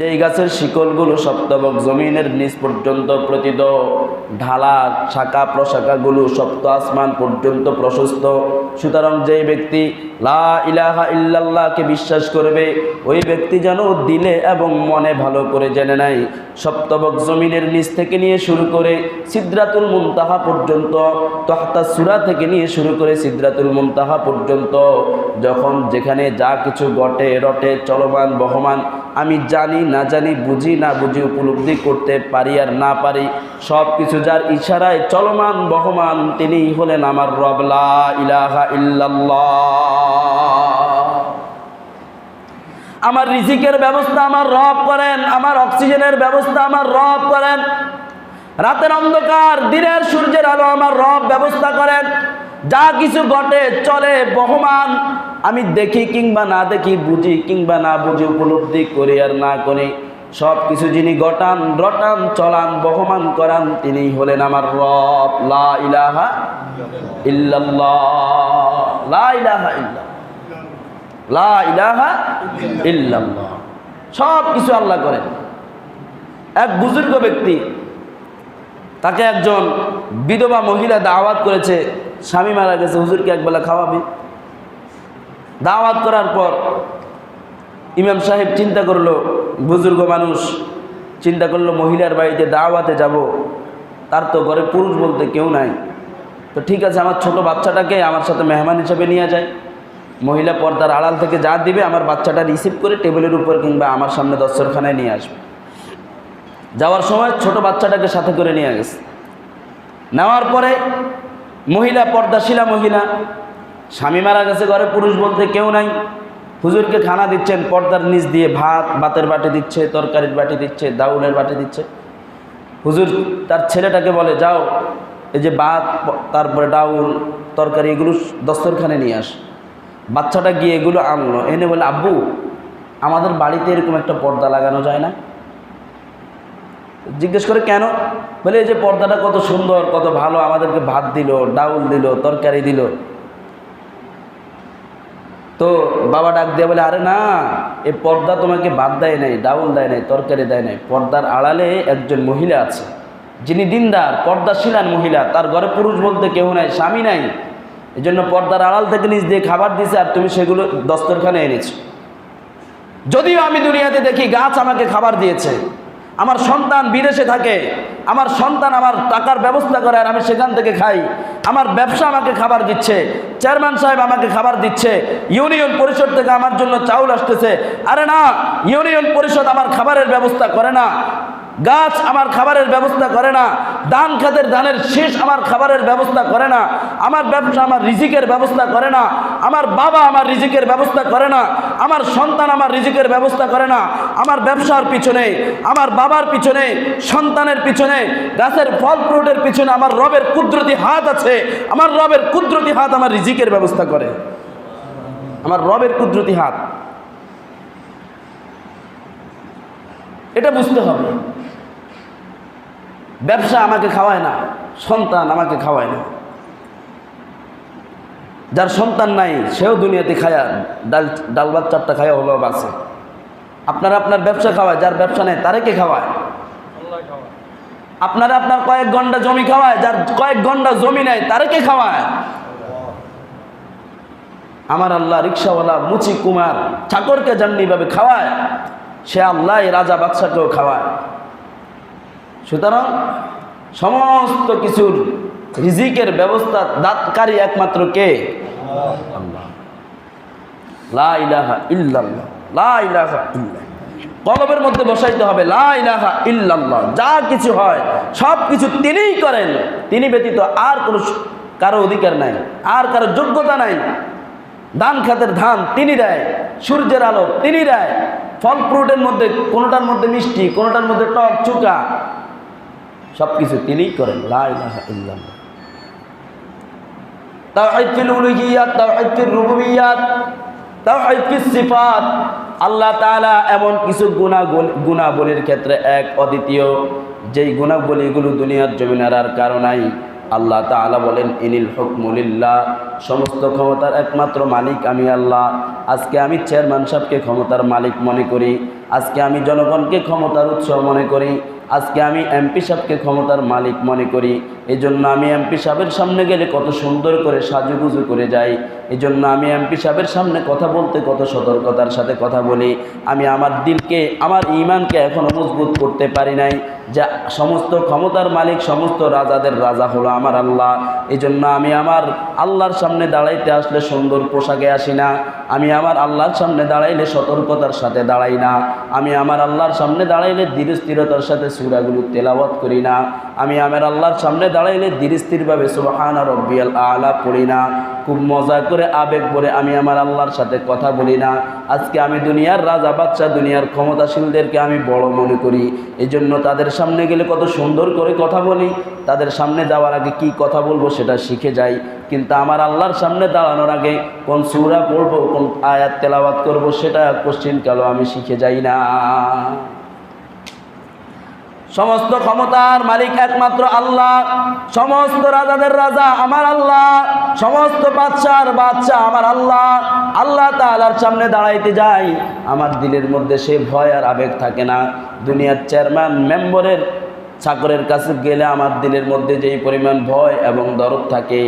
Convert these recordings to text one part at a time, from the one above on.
যেই গাছের শিকলগুলো সপ্তবক জমিনের নিচ পর্যন্ত প্রতিত, ঢালা শাখা প্রশাখাগুলো সপ্ত আসমান পর্যন্ত প্রশস্ত। সুতরাং যেই ব্যক্তি লা ইলাহা ইল্লাল্লাহকে বিশ্বাস করবে, ওই ব্যক্তি যেন দিলে এবং মনে ভালো করে জেনে নেয়। সপ্তবক জমিনের নিচ থেকে নিয়ে শুরু করে সিদ্রাতুল মুনতাহা পর্যন্ত, তহতা সুরা থেকে নিয়ে শুরু করে সিদ্রাতুল মুনতাহা পর্যন্ত, যখন যেখানে যা কিছু ঘটে, রটে, চলমান, বহমান আমি জানি, না জানি, বুঝি, না বুঝি উপলব্ধি করতে পারি আর না পারি, সব কিছু যার ইশারায় চলমান বহমান তিনি হলেন আমার রবলা ইলাহা আমার রিজিকের ব্যবস্থা আমার রব করেন, আমার অক্সিজেনের ব্যবস্থা আমার রব করেন। রাতের অন্ধকার, দিনের সূর্যের আলো আমার রব ব্যবস্থা করেন। যা কিছু ঘটে, চলে, বহমান আমি দেখি কিংবা না দেখি, বুঝি কিংবা না বুঝি, উপলব্ধি করি আর না করি সব কিছু যিনি গটান, রটান, চলান, বহমান করান তিনি হলেন আমার রব। লা ইলাহা ইল্লাল্লাহ। লা ইলাহা লা ইলাহা সব কিছু আল্লাহ করেন। এক বুজুর্গ ব্যক্তি, তাকে একজন বিধবা মহিলা দাওয়াত করেছে, স্বামী মারা গেছে, হুজুরকে একবেলা খাওয়াবি। দাওয়াত করার পর ইমাম সাহেব চিন্তা করল, বুজুর্গ মানুষ, চিন্তা করল মহিলার বাড়িতে দাওয়াতে যাব, তার তো ঘরে পুরুষ বলতে কেউ নাই। তো ঠিক আছে, আমার ছোট বাচ্চাটাকে আমার সাথে মেহমান হিসেবে নিয়ে যায়। মহিলা পর্দার আড়াল থেকে যা দিবে আমার বাচ্চাটা রিসিভ করে টেবিলের উপর কিংবা আমার সামনে দস্তরখানায় নিয়ে আসবে। যাওয়ার সময় ছোট বাচ্চাটাকে সাথে করে নিয়ে গেছে। নেওয়ার পরে মহিলা পর্দাশীলা মহিলা স্বামী মারা গেছে, ঘরে পুরুষ বলতে কেউ নাই। হুজুরকে খানা দিচ্ছেন, পর্দার নিচ দিয়ে ভাত, ভাতের বাটি দিচ্ছে, তরকারির বাটি দিচ্ছে, দাউলের বাটি দিচ্ছে। হুজুর তার ছেলেটাকে বলে, যাও, এই যে ভাত, তারপরে ডাউল তরকারি, এগুলো দস্তরখানে নিয়ে আস। বাচ্চাটা গিয়ে এগুলো আনলো। এনে বলে, আব্বু, আমাদের বাড়িতে এরকম একটা পর্দা লাগানো যায় না? জিজ্ঞেস করে, কেন? বলে, এই যে পর্দাটা কত সুন্দর, কত ভালো, আমাদেরকে ভাত দিল ডাউল দিল, তরকারি দিল। তো বাবা ডাক দিয়ে বলে, আরে না এই পর্দা তোমাকে বাদ দেয় নাই ডাউল দেয় নাই, তরকারি দেয় নাই। পর্দার আড়ালে একজন মহিলা আছে, যিনি দিনদার পর্দাশীলান মহিলা। তার ঘরে পুরুষ বলতে কেউ নাই, স্বামী নাই। এই জন্য পর্দার আড়াল থেকে নিজ দিয়ে খাবার দিছে আর তুমি সেগুলো দস্তরখানে এনেছো। যদিও আমি দুনিয়াতে দেখি গাছ আমাকে খাবার দিয়েছে আমার সন্তান বিদেশে থাকে, আমার সন্তান আমার টাকার ব্যবস্থা করে আর আমি সেখান থেকে খাই, আমার ব্যবসা আমাকে খাবার দিচ্ছে, চেয়ারম্যান সাহেব আমাকে খাবার দিচ্ছে, ইউনিয়ন পরিষদ থেকে আমার জন্য চাউল আসতেছে, আরে না, ইউনিয়ন পরিষদ আমার খাবারের ব্যবস্থা করে না। গাছ আমার খাবারের ব্যবস্থা করে না, ধান খাতের ধানের শেষ আমার খাবারের ব্যবস্থা করে না, আমার ব্যবসা আমার রিজিকের ব্যবস্থা করে না, আমার বাবা আমার রিজিকের ব্যবস্থা করে না, আমার সন্তান আমার রিজিকের ব্যবস্থা করে না, আমার ব্যবসার পিছনে, আমার বাবার পিছনে, সন্তানের পিছনে, গাছের ফল ফ্রুটের পিছনে আমার রবের কুদরতি হাত আছে, আমার রবের কুদরতি হাত আমার রিজিকের ব্যবস্থা করে। আমার রবের কুদরতি হাত। এটা বুঝতে হবে। ব্যবসা আমাকে খাওয়ায় না, সন্তান আমাকে খাওয়ায় না। যার সন্তান নাই, সেও দুনিয়াতে খায়া, ডাল ডাল ভাত চারটা খায়া হলো বাসে আপনারা আপনার ব্যবসা খাওয়ায়, যার ব্যবসা নেই, তারে কে খাওয়ায়? আপনারা আপনার কয়েক ঘণ্টা জমি খাওয়ায়, যার কয়েক ঘণ্টা জমি নেয় তারে কে খাওয়ায়? আমার আল্লাহ রিক্সাওয়ালা মুচি কুমার চাকরকে জান্নিভাবে খাওয়ায়, সে আল্লাহ রাজা বাদশাকেও খাওয়ায়। সুতরাং সমস্ত কিছুর রিজিকের ব্যবস্থা দাতকারী একমাত্র কে? কলবের মধ্যে বসাইতে হবে, লা ইলাহা ইল্লাল্লাহ। যা কিছু হয়, সব কিছু তিনিই করেন। তিনি ব্যতীত আর কোনো কারও অধিকার নাই, আর কারও যোগ্যতা নাই। ধান খাতের ধান তিনি দেয়, সূর্যের আলো তিনি দেয়। ফল, ফ্রুটের মধ্যে, কোনোটার মধ্যে মিষ্টি, কোনোটার মধ্যে টক, চুকা সব কিছু তিনিই করেন সিফাত। আল্লাহ তাআলা এমন কিছু গুণা গুণাবলীর ক্ষেত্রে এক অদ্বিতীয়, যেই গুণাবলীগুলো দুনিয়ার জমিনার আর কারণাই আল্লাহ তাআলা বলেন, ইনিল হুকমুলিল্লাহ সমস্ত ক্ষমতার একমাত্র মালিক আমি আল্লাহ। আজকে আমি চেয়ারম্যান সাহেবকে ক্ষমতার মালিক মনে করি। আজকে আমি জনগণকে ক্ষমতার উৎস মনে করি। আজকে আমি এমপি সাহেবকে ক্ষমতার মালিক মনে করি। এই জন্য আমি এমপি সাহেবের সামনে গেলে কত সুন্দর করে সাজুগুজু করে যাই। এই জন্য আমি এমপি সাহেবের সামনে কথা বলতে কত সতর্কতার সাথে কথা বলি। আমি আমার দিলকে, আমার ইমানকে এখনও মজবুত করতে পারি নাই। যা সমস্ত ক্ষমতার মালিক, সমস্ত রাজাদের রাজা হলো আমার আল্লাহ। এই জন্য আমি আমার আল্লাহর সামনে দাঁড়াইতে আসলে সুন্দর পোশাকে আসি না। আমি আমার আল্লাহর সামনে দাঁড়াইলে সতর্কতার সাথে দাঁড়াই না। আমি আমার আল্লাহর সামনে দাঁড়াইলে ধীরস্থিরতার সাথে সুরাগুলো তেলাওয়াত করি না। আমি আমার আল্লাহর সামনে দাঁড়াইলে ধীরস্থিরভাবে স্থিরভাবে সুবাহান রব্বিয়াল আলা পড়ি না। খুব মজা করে আবেগ বলে আমি আমার আল্লাহর সাথে কথা বলি না। আজকে আমি দুনিয়ার রাজা বাচ্চা দুনিয়ার ক্ষমতাশীলদেরকে আমি বড় মনে করি। এই জন্য তাদের সামনে গেলে কত সুন্দর করে কথা বলি। তাদের সামনে যাওয়ার আগে কি কথা বলব সেটা শিখে যাই। কিন্তু আমার আল্লাহর সামনে দাঁড়ানোর আগে কোন সুরা পড়ব, কোন আয়াত তেলাওয়াত করব সেটা কোশ্চিন কালো আমি শিখে যাই না। সমস্ত ক্ষমতার মালিক একমাত্র আল্লাহ, সমস্ত রাজাদের রাজা আমার আল্লাহ, সমস্ত বাদশার বাদশা আমার আল্লাহ। আল্লাহ তালার সামনে দাঁড়াইতে যাই, আমার দিলের মধ্যে সে ভয় আর আবেগ থাকে না। দুনিয়ার চেয়ারম্যান, মেম্বরের চাকরের কাছে গেলে আমার দিলের মধ্যে যেই পরিমাণ ভয় এবং দরদ থাকে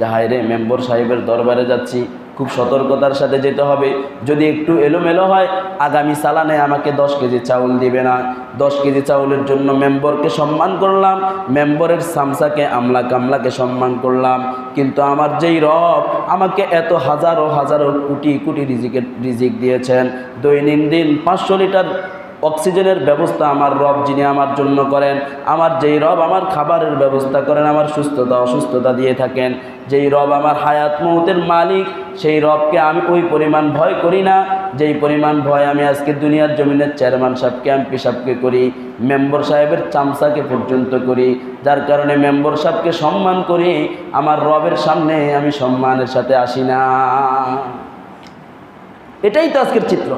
যাহাই রে মেম্বর সাহেবের দরবারে যাচ্ছি। খুব সতর্কতার সাথে যেতে হবে। যদি একটু এলোমেলো হয়, আগামী সালানে আমাকে দশ কেজি চাউল দিবে না। দশ কেজি চাউলের জন্য মেম্বরকে সম্মান করলাম, মেম্বরের সামসাকে, আমলা কামলাকে সম্মান করলাম। কিন্তু আমার যেই রব আমাকে এত হাজারো হাজারো কোটি কোটি রিজিকের রিজিক দিয়েছেন। দৈনন্দিন পাঁচশো লিটার অক্সিজেনের ব্যবস্থা আমার রব, যিনি আমার জন্য করেন, আমার যেই রব আমার খাবারের ব্যবস্থা করেন, আমার সুস্থতা, অসুস্থতা দিয়ে থাকেন। যেই রব আমার হায়াত মৌতের মালিক, সেই রবকে আমি ওই পরিমাণ ভয় করি না। যেই পরিমাণ ভয় আমি আজকে দুনিয়ার জমিনের চেয়ারম্যান সাহেবকে, এমপি সাহেবকে করি, মেম্বর সাহেবের চামচাকে পর্যন্ত করি, যার কারণে মেম্বর সাহেবকে সম্মান করি, আমার রবের সামনে আমি সম্মানের সাথে আসি না। এটাই তো আজকের চিত্র।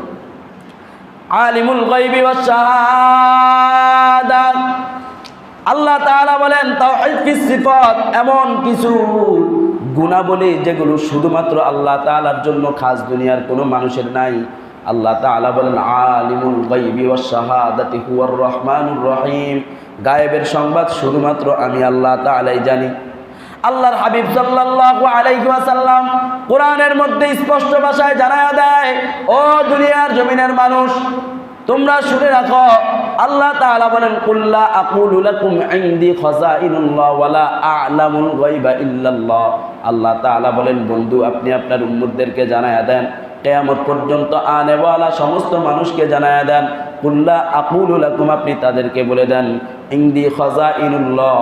আলিমুল গাইবি ওয়াস শাহাদা আল্লাহ তাআলা বলেন, তাওহীদ ফিস সিফাত এমন কিছু গুণাবলী যেগুলো শুধুমাত্র আল্লাহ তাআলার জন্য খাস দুনিয়ার কোনো মানুষের নাই। আল্লাহ তাআলা বলেন, আলিমুল গাইবি ওয়াস শাহাদাতি হুয়ার রহমানুর রহিম। গায়েবের সংবাদ শুধুমাত্র আমি আল্লাহ তাআলাই জানি। আল্লাহর হাবিব সাল্লাল্লাহু আলাইহি ওয়াসাল্লাম কোরআনের মধ্যে স্পষ্ট ভাষায় জানায়া দেয়, ও দুনিয়ার জমিনের মানুষ, তোমরা শুনে রাখো, আল্লাহ তাআলা বলেন কুল্লা আকুলু লাকুম ইনদি খাযাইনুল্লাহ ওয়ালা আ'লামুল গায়বা ইল্লাল্লাহ। আল্লাহ তাআলা বলেন, বন্ধু, আপনি আপনার উম্মতদেরকে জানায়া দেন, কেয়ামত পর্যন্ত আনেওয়ালা সমস্ত মানুষকে জানায়া দেন কুল্লা আকুম আপনি তাদেরকে বলে দেন ইংদি খজা ইনুল্লাহ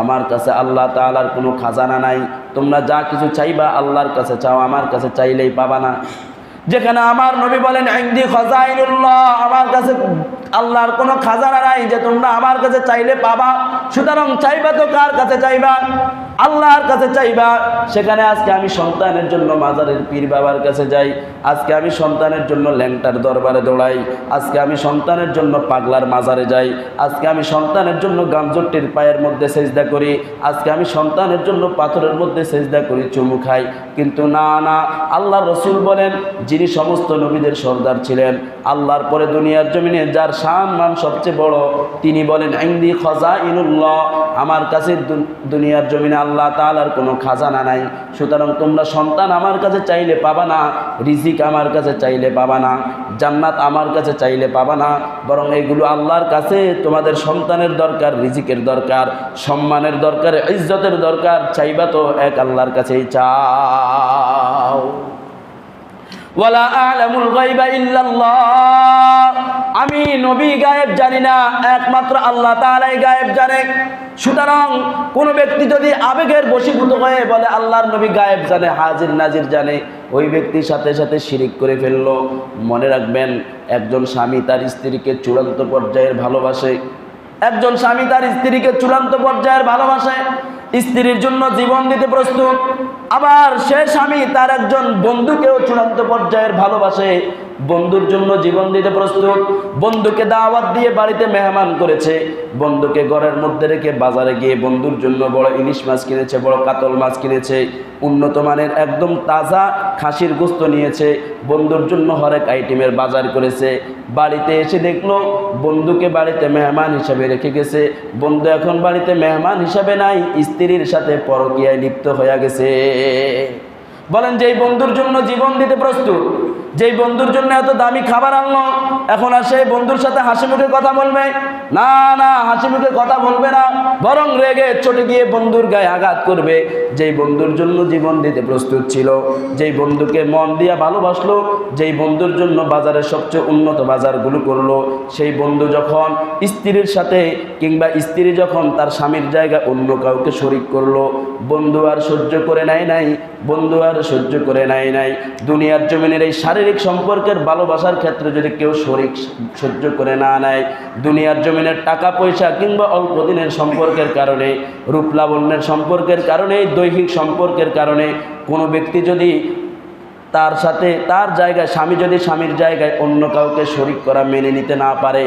আমার কাছে আল্লাহ তালার কোনো খাজানা নাই। তোমরা যা কিছু চাইবা আল্লাহর কাছে চাও, আমার কাছে চাইলেই পাবা না। যেখানে আমার নবী বলেন ইংদি খজা ইনুল্লাহ আমার কাছে আল্লাহর কোনো খাজানা নাই যে তোমরা আমার কাছে চাইলে পাবা। সুতরাং চাইবা তো কার কাছে চাইবা? আল্লাহর কাছে চাইবা, সেখানে আজকে আমি সন্তানের জন্য মাজারের পীর বাবার কাছে যাই, আজকে আমি সন্তানের জন্য ল্যাংটার দরবারে দৌড়াই, আজকে আমি সন্তানের জন্য পাগলার মাজারে যাই, আজকে আমি সন্তানের জন্য গামজট্টির পায়ের মধ্যে সেজদা করি, আজকে আমি সন্তানের জন্য পাথরের মধ্যে সেজদা করি, চুমু খাই। কিন্তু না না আল্লাহ রসুল বলেন, যিনি সমস্ত নবীদের সর্দার ছিলেন, আল্লাহর পরে দুনিয়ার জমিনে যার শান মান সবচেয়ে বড়, তিনি বলেন আইন্দি খজা ইনুল্লাহ আমার কাছে দুনিয়ার জমিনে আল্লাহ তালার কোনো খাজানা নাই। সুতরাং তোমরা সন্তান আমার কাছে চাইলে পাবা না, রিজিক আমার কাছে চাইলে পাবা না, জান্নাত আমার কাছে চাইলে পাবা না, বরং এগুলো আল্লাহর কাছে, তোমাদের সন্তানের দরকার, রিজিকের দরকার, সম্মানের দরকার, ইজ্জতের দরকার, চাইবা তো এক আল্লাহর কাছেই চাও। ওয়ালা আলামুল গায়বা ইল্লাল্লাহ। আমি নবী গায়েব জানি না, একমাত্র আল্লাহ তাআলাই গায়েব জানে। সুতরাং কোন ব্যক্তি যদি আবেগের বশীভূত হয়ে বলে, আল্লাহর নবী গায়েব জানে, হাজির নাজির জানে, ওই ব্যক্তির সাথে সাথে শিরিক করে ফেলল। মনে রাখবেন, একজন স্বামী তার স্ত্রীকে চূড়ান্ত পর্যায়ের ভালোবাসে। একজন স্বামী তার স্ত্রীকে চূড়ান্ত পর্যায়ের ভালোবাসে। স্ত্রীর জন্য জীবন দিতে প্রস্তুত। আবার সে স্বামী তার একজন বন্ধুকেও চূড়ান্ত পর্যায়ের ভালোবাসে, বন্ধুর জন্য জীবন দিতে প্রস্তুত, বন্ধুকে দাওয়াত দিয়ে বাড়িতে মেহমান করেছে, বন্ধুকে ঘরের মধ্যে রেখে বাজারে গিয়ে বন্ধুর জন্য বড় ইলিশ মাছ কিনেছে, বড় কাতল মাছ কিনেছে, উন্নত মানের একদম তাজা খাসির গোস্ত নিয়েছে, বন্ধুর জন্য হরেক আইটেমের বাজার করেছে, বাড়িতে এসে দেখল বন্ধুকে বাড়িতে মেহমান হিসাবে রেখে গেছে, বন্ধু এখন বাড়িতে মেহমান হিসাবে নাই, স্ত্রীর সাথে পরকীয়ায় লিপ্ত হয়ে গেছে। বলেন যে বন্ধুর জন্য জীবন দিতে প্রস্তুত। যেই বন্ধুর জন্য এত দামি খাবার আনলো, এখন আর সেই বন্ধুর সাথে হাসি মুখে কথা বলবে? না না, হাসি মুখে কথা বলবে না। বরং রেগে চটে গিয়ে বন্ধুর গায়ে আঘাত করবে। যেই বন্ধুর জন্য জীবন দিতে প্রস্তুত ছিল, যেই বন্ধুকে মন দিয়া ভালোবাসলো, যেই বন্ধুর জন্য বাজারের সবচেয়ে উন্নত বাজারগুলো করল, সেই বন্ধু যখন স্ত্রীর সাথে কিংবা স্ত্রী যখন তার স্বামীর জায়গায় অন্য কাউকে শরিক করল, বন্ধু আর সহ্য করে নেয় নাই, বন্ধু আর সহ্য করে নেয় নাই। দুনিয়ার জমিনের এই শারীরিক সম্পর্কের ভালোবাসার ক্ষেত্রে যদি কেউ শরীর সহ্য করে না নেয়, দুনিয়ার জমিনের টাকা পয়সা কিংবা অল্প দিনের সম্পর্কের কারণে রূপলাবণ্যের সম্পর্কের কারণে, দৈহিক সম্পর্কের কারণে কোনো ব্যক্তি যদি তার সাথে তার জায়গায়, স্বামী যদি স্বামীর জায়গায় অন্য কাউকে শরিক করা মেনে নিতে না পারে,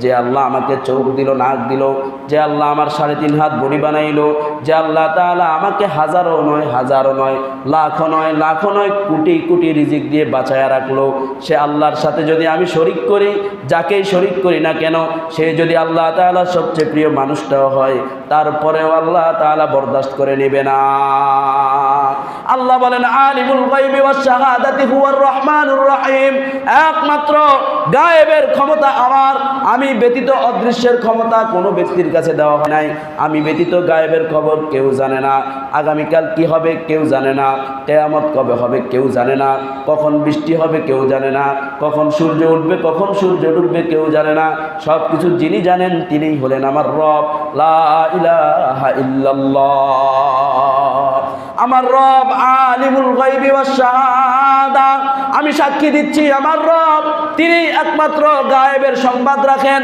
যে আল্লাহ আমাকে চোখ দিল, নাক দিল, যে আল্লাহ আমার সাড়ে তিন হাত বড়ি বানাইলো, যে আল্লাহ তাআলা আমাকে হাজারো নয় হাজারো নয়, লাখো নয় লাখো নয় কোটি কোটি রিজিক দিয়ে বাঁচায়া রাখল, সে আল্লাহর সাথে যদি আমি শরিক করি, যাকেই শরিক করি না কেন, সে যদি আল্লাহ তাআলার সবচেয়ে প্রিয় মানুষটাও হয়, তারপরেও আল্লাহ তাআলা বরদাস্ত করে নেবে না। আল্লাহ বলেন, আলিমুল গায়বি ওয়াস শাহাদাতি হুয়ার রহমানুর রহিম। একমাত্র গায়েবের ক্ষমতা আমার। আমি ব্যতীত অদৃশ্যের ক্ষমতা কোনো ব্যক্তির কাছে দেওয়া হয় নাই। আমি ব্যতীত গায়েবের খবর কেউ জানে না। আগামীকাল কি হবে কেউ জানে না। কেয়ামত কবে হবে কেউ জানে না। কখন বৃষ্টি হবে কেউ জানে না। কখন সূর্য উঠবে, কখন সূর্য ডুববে কেউ জানে না। সব কিছু যিনি জানেন তিনিই হলেন আমার রব। লা ইলাহা ইল্লাল্লাহ। আমার রব আলিমুল গাইবি ওয়াস শাহাদা। আমি সাক্ষী দিচ্ছি, আমার রব তিনি একমাত্র গায়েবের সংবাদ রাখেন।